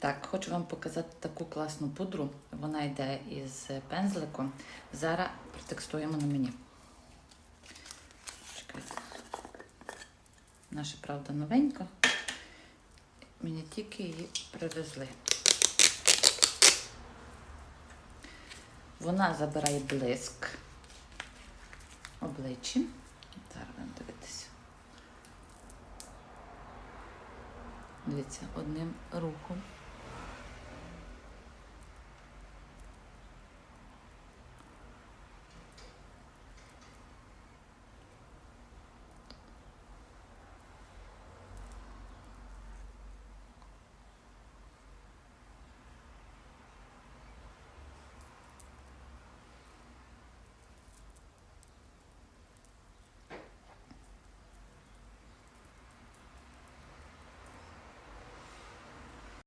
Так, хочу вам показати таку класну пудру. Вона йде із пензликом. Зараз протекстуємо на мені. Чекайте. Наша правда новенька. Мені тільки її привезли. Вона забирає блиск обличчя. Зараз будемо дивитися. Дивіться, одним рухом